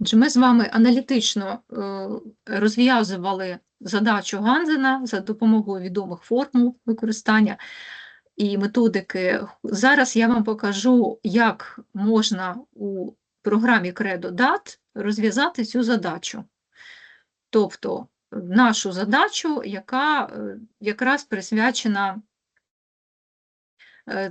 Отже, ми з вами аналітично е, розв'язували задачу Ганзена за допомогою відомих формул використання і методики. Зараз я вам покажу, як можна у програмі CredoDat розв'язати цю задачу. Тобто нашу задачу, яка е, якраз присвячена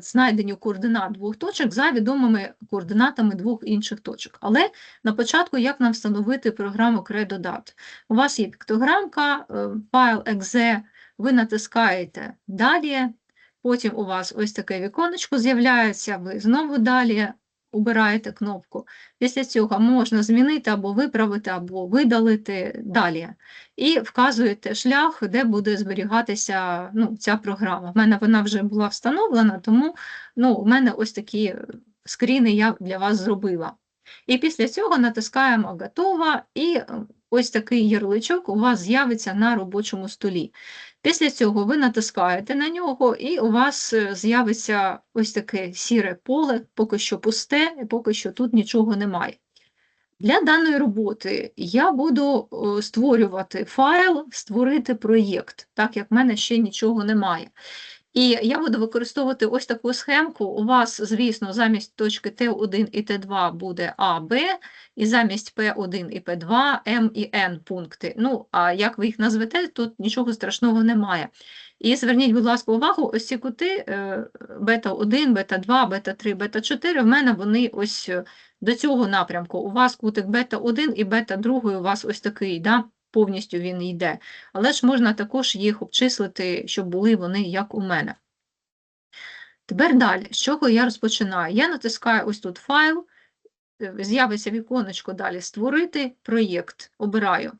знайденню координат двох точок за відомими координатами двох інших точок. Але на початку, як нам встановити програму CredoDat? У вас є піктограмка, е, файл .exe, ви натискаєте «Далі», потім у вас ось таке віконечко з'являється, ви знову «Далі» обираєте кнопку. Після цього можна змінити або виправити, або видалити «Далі» і вказуєте шлях, де буде зберігатися ну, ця програма. В мене вона вже була встановлена, тому ну, у мене ось такі скріни я для вас зробила. І після цього натискаємо «Готово» і е, ось такий ярличок у вас з'явиться на робочому столі. Після цього ви натискаєте на нього, і у вас е, з'явиться ось таке сіре поле, поки що пусте, і поки що тут нічого немає. Для даної роботи я буду створювати файл, створити проєкт, так як в мене ще нічого немає. І я буду використовувати ось таку схемку. У вас, звісно, замість точки Т1 і Т2 буде А, Б, і замість П1 і П2 М і Н пункти. Ну, а як ви їх назвете, тут нічого страшного немає. І зверніть, будь ласка, увагу, ось ці кути е, бета-1, бета-2, бета-3, бета-4, в мене вони ось е, до цього напрямку. У вас кутик бета-1 і бета-2 у вас ось такий, да? Повністю він йде. Але ж можна також їх обчислити, щоб були вони як у мене. Тепер далі, з чого я розпочинаю? Я натискаю ось тут файл, е, з'явиться віконечко далі Створити проєкт, обираю.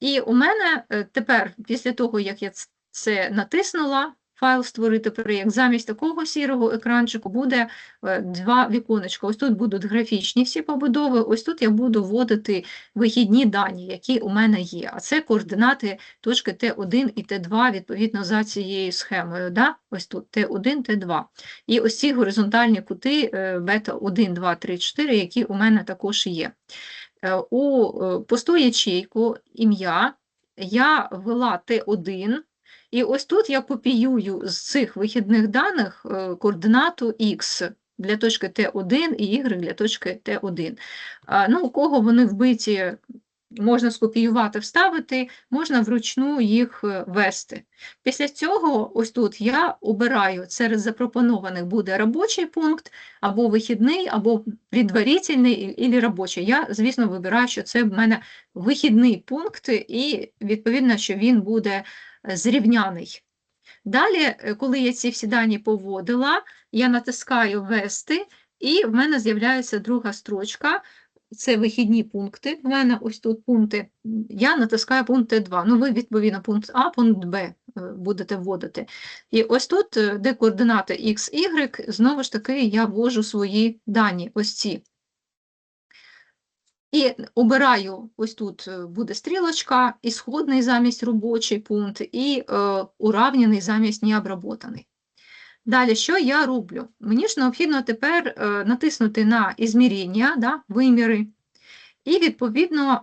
І у мене е, тепер, після того, як я це натиснула, файл створити проєкт. Замість такого сірого екранчику буде е, два віконечка. Ось тут будуть графічні всі побудови, ось тут я буду вводити вихідні дані, які у мене є. А це координати точки Т1 і Т2 відповідно за цією схемою. Да? Ось тут Т1, Т2. І ось ці горизонтальні кути е, бета 1, 2, 3, 4, які у мене також є. Е, у пусту ячейку ім'я я ввела Т1. І ось тут я копіюю з цих вихідних даних е, координату Х для точки Т1 і Y для точки Т1. Ну, У кого вони вбиті, можна скопіювати, вставити, можна вручну їх е, ввести. Після цього, ось тут я обираю серед запропонованих буде робочий пункт, або вихідний, або предварительний, і робочий. Я, звісно, вибираю, що це в мене вихідний пункт, і відповідно, що він буде зрівняний. Далі, е, коли я ці всі дані поводила, я натискаю Ввести, і в мене з'являється друга строчка. Це вихідні пункти. В мене ось тут пункти. Я натискаю пункт Т2. Ну, ви, відповідно, пункт А, пункт Б е, будете вводити. І ось тут, е, де координати X, Y, знову ж таки, я ввожу свої дані, ось ці. І обираю, ось тут е, буде стрілочка, ісходний замість робочий пункт, і е, уравняний замість необработаний. Далі, що я роблю? Мені ж необхідно тепер е, натиснути на ізмірення, да, виміри, і, відповідно,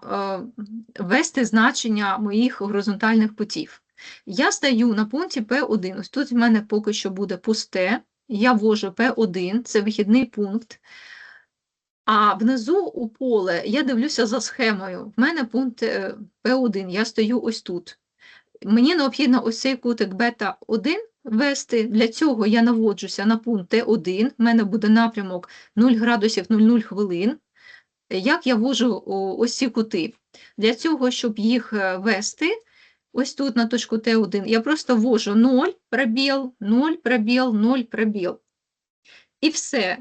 е, ввести значення моїх горизонтальних путів. Я стаю на пункті P1. Ось тут в мене поки що буде пусте, я ввожу P1, це вихідний пункт. А внизу у поле я дивлюся за схемою. В мене пункт P1, е, я стою ось тут. Мені необхідно ось цей кутик бета 1 ввести. Для цього я наводжуся на пункт Т1, в мене буде напрямок 0 градусів 00 хвилин. Як я ввожу ось ці кути? Для цього, щоб їх е, ввести, ось тут на точку Т1, я просто ввожу 0 пробіл, 0 пробіл, 0 пробіл. І все.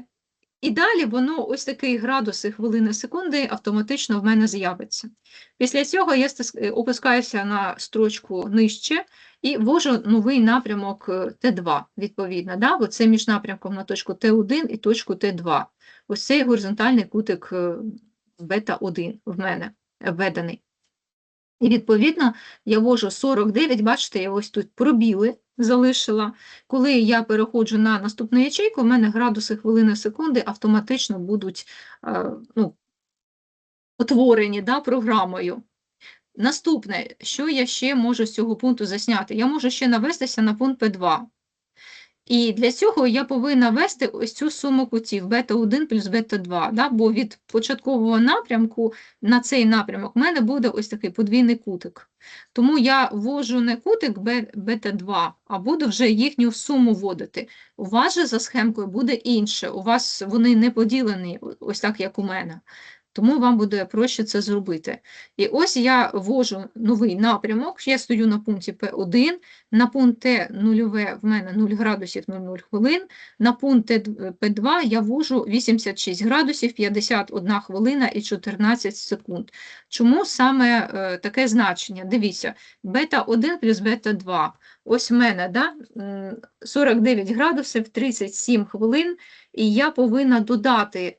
І далі воно ось такий градуси хвилини секунди автоматично в мене з'явиться. Після цього я е, опускаюся на строчку нижче і ввожу новий напрямок е, Т2, відповідно. Да? Оце між напрямком на точку Т1 і точку Т2. Ось цей горизонтальний кутик е, бета-1 в мене введений. І, відповідно, я ввожу 49, бачите, я ось тут пробіли залишила. Коли я переходжу на наступну ячейку, у мене градуси хвилини секунди автоматично будуть ну, утворені да, програмою. Наступне, що я ще можу з цього пункту засняти? Я можу ще навестися на пункт P2. І для цього я повинна ввести ось цю суму кутів бета-1 плюс бета-2, да? бо від початкового напрямку на цей напрямок в мене буде ось такий подвійний кутик. Тому я ввожу не кутик бе- бета-2, а буду вже їхню суму вводити. У вас же за схемкою буде інше, у вас вони не поділені ось так, як у мене. Тому вам буде проще це зробити. І ось я ввожу новий напрямок, я стою на пункті P1, на пункт Т нульове в мене 0 градусів 00 хвилин, на пункт Т- П2 я ввожу 86 градусів 51 хвилина і 14 секунд. Чому саме е, таке значення? Дивіться, бета-1 плюс бета-2. Ось в мене да, 49 градусів 37 хвилин, і я повинна додати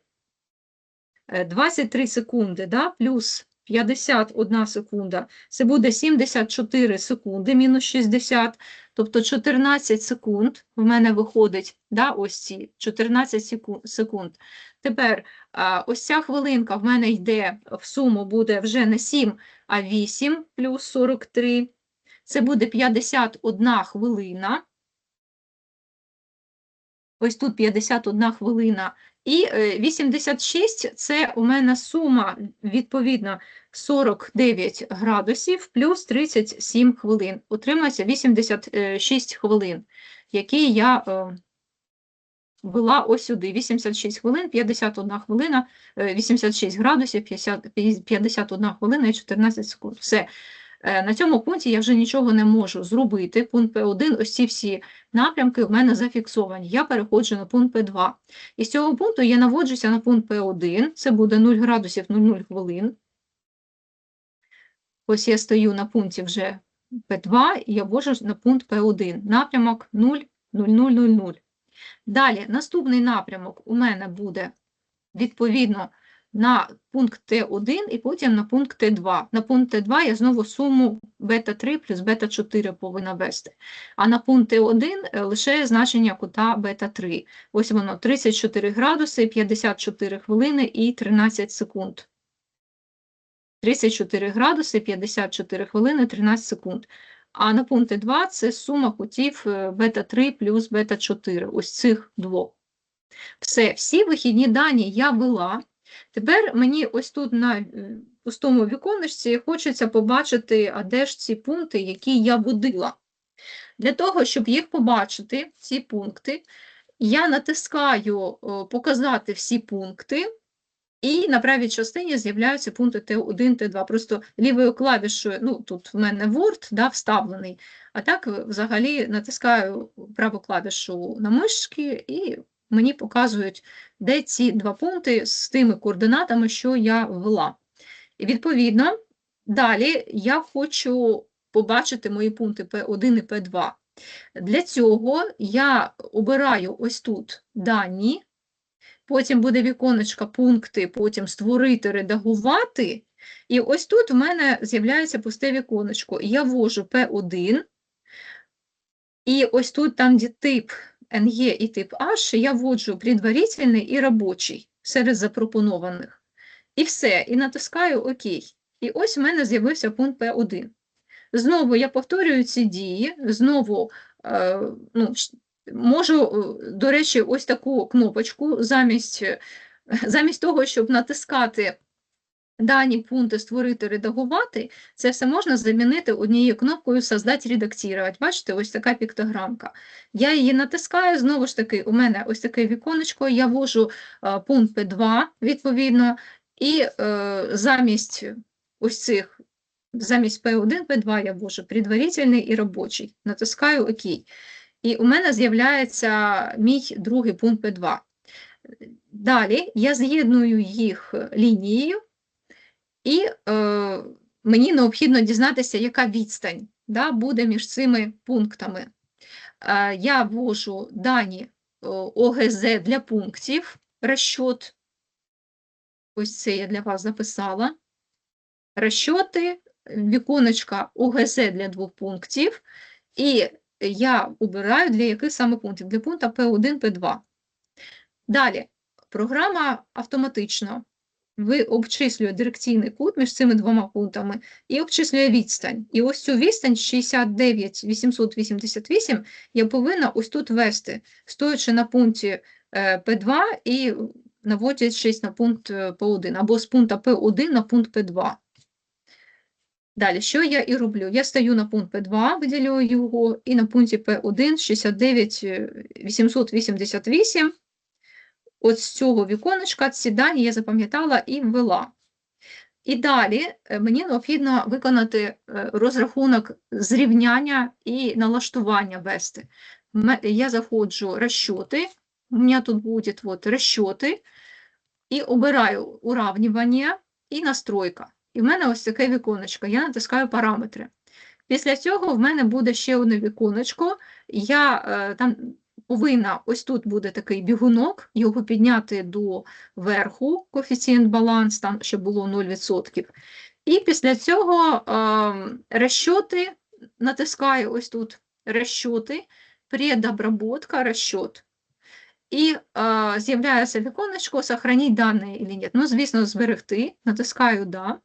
23 секунди, да, плюс 51 секунда, це буде 74 секунди, мінус 60, тобто 14 секунд в мене виходить, да, ось ці 14 секунд. Тепер ось ця хвилинка в мене йде в суму буде вже не 7, а 8 плюс 43. Це буде 51 хвилина. Ось тут 51 хвилина. І е, 86 – це у мене сума, відповідно, 49 градусів плюс 37 хвилин. Утримується 86 хвилин, які я е, ввела ось сюди. 86 хвилин, 51 хвилина, е, 86 градусів, 50, 51 хвилина і 14 секунд. Все. Е, На цьому пункті я вже нічого не можу зробити. Пункт П1, ось ці всі напрямки в мене зафіксовані. Я переходжу на пункт П2. І з цього пункту я наводжуся на пункт П1, це буде 0 градусів 00 хвилин. Ось я стою на пункті вже П2, і я ввожу на пункт П1, напрямок 0, 0, 0, 0, 0. Далі, наступний напрямок у мене буде відповідно на пункт Т1 і потім на пункт Т2. На пункт Т2 я знову суму бета-3 плюс бета-4 повинна ввести. А на пункт Т1 е, лише значення кута бета-3. Ось воно 34 градуси, 54 хвилини і 13 секунд. 34 градуси, 54 хвилини, 13 секунд. А на пункт Т2 це сума кутів е, бета-3 плюс бета-4, ось цих двох. Все, всі вихідні дані я ввела. Тепер мені ось тут на е, пустому віконечці хочеться побачити, а де ж ці пункти, які я вводила. Для того, щоб їх побачити, ці пункти, я натискаю «Показати всі пункти», і на правій частині з'являються пункти Т1, Т2. Просто лівою клавішою, ну тут в мене Word да, вставлений, а так е, взагалі натискаю праву клавішу на мишки і мені показують, де ці два пункти з тими координатами, що я ввела. І відповідно, далі я хочу побачити мої пункти P1 і P2. Для цього я обираю ось тут дані, потім буде віконечко пункти, потім створити, редагувати. І ось тут в мене з'являється пусте віконечко. Я ввожу P1, і ось тут, там, де тип NE і тип H, я вводжу предварительний і робочий серед запропонованих. І все, і натискаю ОК. І ось в мене з'явився пункт P1. Знову я повторюю ці дії, знову е, ну, можу, е, до речі, ось таку кнопочку замість, е, замість того, щоб натискати дані пункти створити, редагувати, це все можна замінити однією кнопкою «Создать, редактувати». Бачите, ось така піктограмка. Я її натискаю, знову ж таки, у мене ось таке віконечко, я ввожу е, пункт P2, відповідно, і е, замість ось цих, замість P1, P2 я ввожу предварительний і робочий. Натискаю ОК. І у мене з'являється мій другий пункт P2. Далі я з'єдную їх лінією, і е, мені необхідно дізнатися, яка відстань да, буде між цими пунктами. Е, я ввожу дані ОГЗ для пунктів, розчот. Ось це я для вас записала. Розчоти, віконечка ОГЗ для двох пунктів. І я обираю для яких саме пунктів? Для пункту P1, P2. Далі, програма автоматично ви обчислює дирекційний кут між цими двома пунктами і обчислює відстань. І ось цю відстань 69 888 я повинна ось тут вести, стоячи на пункті е, P2 і наводячись на пункт е, P1, або з пункту P1 на пункт P2. Далі, що я і роблю? Я стаю на пункт P2, виділюю його, і на пункті P1 69 888 от з цього віконечка ці дані я запам'ятала і ввела. І далі е, мені необхідно виконати е, розрахунок зрівняння і налаштування вести. Я заходжу розчоти, у мене тут будуть вот розчоти, і обираю уравнювання і настройка. І в мене ось таке віконечко, я натискаю параметри. Після цього в мене буде ще одне віконечко, я е, там повинна, ось тут буде такий бігунок, його підняти до верху, коефіцієнт баланс, там щоб було 0%. І після цього е, розчоти, натискаю ось тут розчоти, предобработка, розчот. І е, з'являється віконечко «Сохранить дані или нет». Ну, звісно, зберегти, натискаю «Да».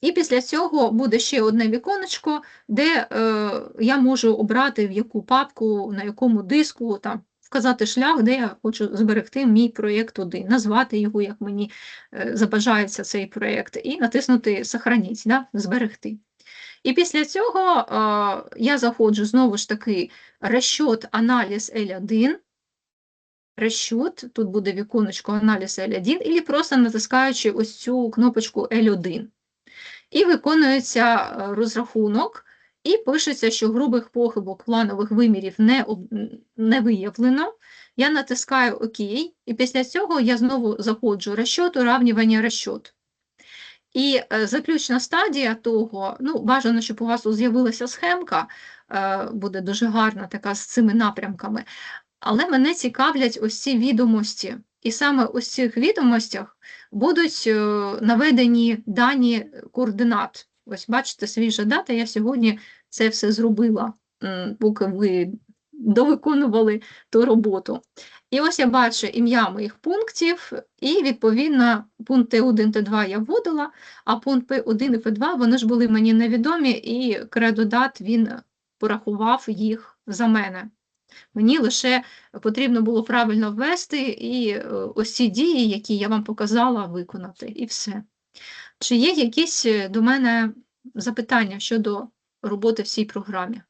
І після цього буде ще одне віконечко, де е, я можу обрати в яку папку, на якому диску, там, вказати шлях, де я хочу зберегти мій проєкт 1, назвати його, як мені е, забажається цей проєкт, і натиснути «Сохранить», да, зберегти. І після цього е, я заходжу знову ж таки розчот аналіз L1, розчот, тут буде віконечко аналіз L1, і просто натискаючи ось цю кнопочку L1 і виконується е, розрахунок, і пишеться, що грубих похибок планових вимірів не, не виявлено. Я натискаю ОК, і після цього я знову заходжу розчот, уравнювання розчот. І е, заключна стадія того, ну, бажано, щоб у вас з'явилася схемка, е, буде дуже гарна така з цими напрямками. Але мене цікавлять ось ці відомості. І саме в цих відомостях будуть е, наведені дані координат. Ось бачите, свіжа дата, я сьогодні це все зробила, поки ви довиконували ту роботу. І ось я бачу ім'я моїх пунктів, і відповідно пункт Т1, Т2 я вводила, а пункт П1 і П2 вони ж були мені невідомі, і кредодат він порахував їх за мене. Мені лише потрібно було правильно ввести і е, ось ці дії, які я вам показала, виконати, і все. Чи є якісь е, до мене запитання щодо роботи в цій програмі?